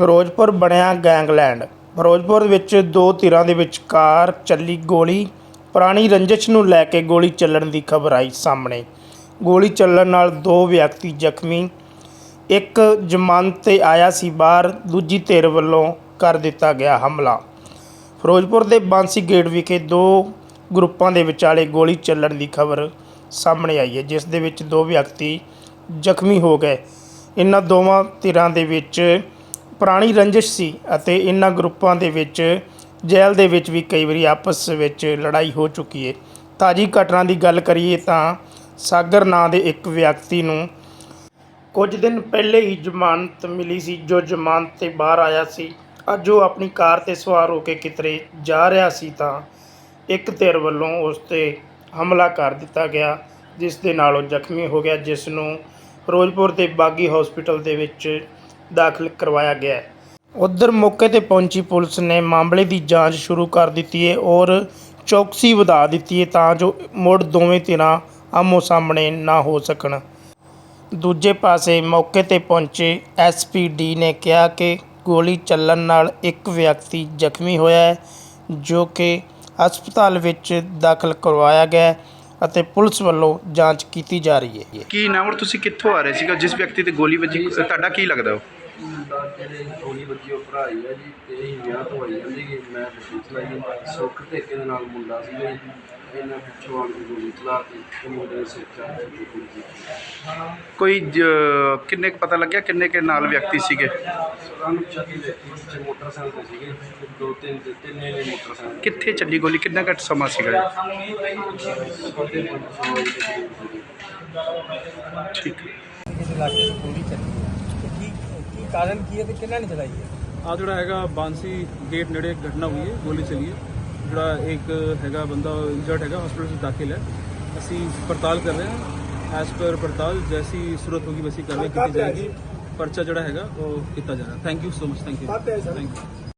ਫਿਰੋਜ਼ਪੁਰ ਬਣਿਆ ਗੈਂਗਲੈਂਡ। ਫਿਰੋਜ਼ਪੁਰ ਵਿੱਚ ਦੋ ਧਿਰਾਂ ਦੇ ਵਿਚਕਾਰ ਚੱਲੀ ਗੋਲੀ, ਪੁਰਾਣੀ ਰੰਜਿਸ਼ ਨੂੰ ਲੈ ਕੇ ਗੋਲੀ ਚੱਲਣ ਦੀ ਖਬਰ ਆਈ ਸਾਹਮਣੇ। ਗੋਲੀ ਚੱਲਣ ਨਾਲ ਦੋ ਵਿਅਕਤੀ ਜ਼ਖਮੀ, ਇੱਕ ਜ਼ਮਾਨਤ ਤੇ ਆਇਆ ਸੀ ਬਾਹਰ, ਦੂਜੀ ਧਿਰ ਵੱਲੋਂ ਕਰ ਦਿੱਤਾ ਗਿਆ ਹਮਲਾ। ਫਿਰੋਜ਼ਪੁਰ ਦੇ ਬਾਂਸੀ ਗੇਟ ਵਿਖੇ ਦੋ ਗਰੁੱਪਾਂ ਦੇ ਵਿਚਾਲੇ ਗੋਲੀ ਚੱਲਣ ਦੀ ਖਬਰ ਸਾਹਮਣੇ ਆਈ ਹੈ, ਜਿਸ ਦੇ ਵਿੱਚ ਦੋ ਵਿਅਕਤੀ ਜ਼ਖਮੀ ਹੋ ਗਏ। ਇਹਨਾਂ ਦੋਵਾਂ ਧਿਰਾਂ ਦੇ ਵਿੱਚ ਪੁਰਾਣੀ ਰੰਜਿਸ਼ ਸੀ ਅਤੇ ਇਹਨਾਂ ਗਰੁੱਪਾਂ ਦੇ ਵਿੱਚ, ਜੇਲ੍ਹ ਦੇ ਵਿੱਚ ਵੀ ਕਈ ਵਾਰੀ ਆਪਸ ਵਿੱਚ ਲੜਾਈ ਹੋ ਚੁੱਕੀ ਹੈ ਤਾਜੀ ਘਟਨਾ ਦੀ ਗੱਲ ਕਰੀਏ ਤਾਂ ਸਾਗਰ ਨਾਂ ਦੇ ਇੱਕ ਵਿਅਕਤੀ ਨੂੰ ਕੁਝ ਦਿਨ ਪਹਿਲੇ ਹੀ ਜ਼ਮਾਨਤ ਮਿਲੀ ਸੀ, ਜੋ ਜ਼ਮਾਨਤ ਤੇ ਬਾਹਰ ਆਇਆ ਸੀ। ਅੱਜ ਉਹ ਆਪਣੀ ਕਾਰ ਤੇ ਸਵਾਰ ਹੋ ਕੇ ਕਿਤਰੇ ਜਾ ਰਿਹਾ ਸੀ ਤਾਂ ਇੱਕ ਧਿਰ ਵੱਲੋਂ ਉਸ ਤੇ ਹਮਲਾ ਕਰ ਦਿੱਤਾ ਗਿਆ, ਜਿਸ ਦੇ ਨਾਲ ਉਹ ਜ਼ਖਮੀ ਹੋ ਗਿਆ, ਜਿਸ ਨੂੰ ਫਿਰੋਜ਼ਪੁਰ ਦੇ ਬਾਗੀ ਹਸਪੀਟਲ ਦੇ ਵਿੱਚ ਦਾਖਲ ਕਰਵਾਇਆ ਗਿਆ ਹੈ। ਉਧਰ ਮੌਕੇ ਤੇ ਪਹੁੰਚੀ ਪੁਲਿਸ ਨੇ ਮਾਮਲੇ ਦੀ ਜਾਂਚ ਸ਼ੁਰੂ ਕਰ ਦਿੱਤੀ ਹੈ ਔਰ ਚੌਕਸੀ ਵਧਾ ਦਿੱਤੀ ਹੈ ਤਾਂ ਜੋ ਮੁੜ ਦੋਵੇਂ ਧਿਰਾਂ ਆਮੋ ਸਾਹਮਣੇ ਨਾ ਹੋ ਸਕਣ। ਦੂਜੇ ਪਾਸੇ ਮੌਕੇ ਤੇ ਪਹੁੰਚੇ ਐਸਪੀਡੀ ਨੇ ਕਿਹਾ ਕਿ ਗੋਲੀ ਚੱਲਣ ਨਾਲ ਇੱਕ ਵਿਅਕਤੀ ਜ਼ਖਮੀ ਹੋਇਆ ਹੈ, ਜੋ ਕਿ ਹਸਪਤਾਲ ਵਿੱਚ ਦਾਖਲ ਕਰਵਾਇਆ ਗਿਆ ਹੈ ਅਤੇ ਪੁਲਿਸ ਵੱਲੋਂ ਜਾਂਚ ਕੀਤੀ ਜਾ ਰਹੀ ਹੈ। ਕੀ ਨਾਮ ਔਰ ਤੁਸੀਂ ਕਿੱਥੋਂ ਆ ਰਹੇ ਸੀਗਾ? ਜਿਸ ਵਿਅਕਤੀ ਤੇ ਗੋਲੀ ਵੱਜੀ, ਤੁਹਾਡਾ ਕੀ ਲੱਗਦਾ ਉਹ? ਮੁੰਡਾ ਜਿਹੜੇ ਗੋਲੀ ਵੱਜੀ ਉਹ ਭਰਾ ਹੀ ਆ ਜੀ ਤੇ ਇਹ ਵਿਆਹ ਤੋਂ ਆਈ ਜਾਂਦੀ ਕਿ ਮੈਂ ਗੱਡੀ ਚਲਾਈ ਜਾਂਦਾ ਸੁੱਖ ਠੇਕੇ ਦੇ ਨਾਲ ਮੁੰਡਾ ਸੀਗਾ ਜੀ ਇਹਨਾਂ ਪਿੱਛੋਂ ਆਣ ਕੇ ਗੋਲੀ ਚਲਾਤੀ ਤੇ ਮੁੰਡੇ ਦੇ ਸਿਰ ਚ ਆ ਕੇ ਗੋਲੀ। ਕੋਈ ਜ- ਕਿੰਨੇ ਕੁ ਪਤਾ ਲੱਗਿਆ ਕਿੰਨੇ ਕੇ ਨਾਲ ਵਿਅਕਤੀ ਸੀਗੇ? ਸਾਨੂੰ ਚੱਕੀ ਦੇ ਪਿੱਛੇ ਮੋਟਰਸਾਈਕਲ ਤੇ ਸੀਗੇ ਤੇ ਦੋ ਤਿੰਨ ਤੇ ਤਿੰਨੇ ਨੇ ਮੋਟਰਸਾਈਕਲ ਕਿੱਥੇ ਚੱਲੀ ਗੋਲੀ? ਕਿੰਨਾ ਘੱਟ ਸਮਾਂ ਸੀਗਾ ਇਹ? ਛੋਟੇ ਪੰਜ ਸੌ ਦੇ ਕਰੀਬ ਸੀਗੇ ਠੀਕ। ਇਸ ਇਲਾਕੇ 'ਚ ਗੋਲੀ ਚੱਲੀ ਹੈ? ਕੀ ਕੀ ਕਾਰਨ ਕੀ ਹੈ ਤੇ ਕਿੰਨਾ ਨੇ ਚਲਾਈ ਹੈ ਆ ਜਿਹੜਾ ਹੈਗਾ ਬਾਂਸੀ ਗੇਟ ਨੇੜੇ ਇੱਕ ਘਟਨਾ ਹੋਈ ਹੈ ਗੋਲੀ ਚੱਲੀ ਹੈ ਜਿਹੜਾ ਇੱਕ ਹੈਗਾ ਬੰਦਾ ਇੰਜਰਡ ਹੈਗਾ ਹਸਪੀਟਲ 'ਚ ਦਾਖਲ ਹੈ ਅਸੀਂ ਪੜਤਾਲ ਕਰ ਰਹੇ ਹਾਂ ਐਸ ਪਰ ਪੜਤਾਲ ਜੈਸੀ ਸੂਰਤ ਹੋਗੀ ਵੈਸੀ ਕਾਰਵਾਈ ਕੀਤੀ ਜਾਏਗੀ ਪਰਚਾ ਜਿਹੜਾ ਹੈਗਾ ਉਹ ਕੀਤਾ ਜਾ ਰਿਹਾ thank you so much thank you thank you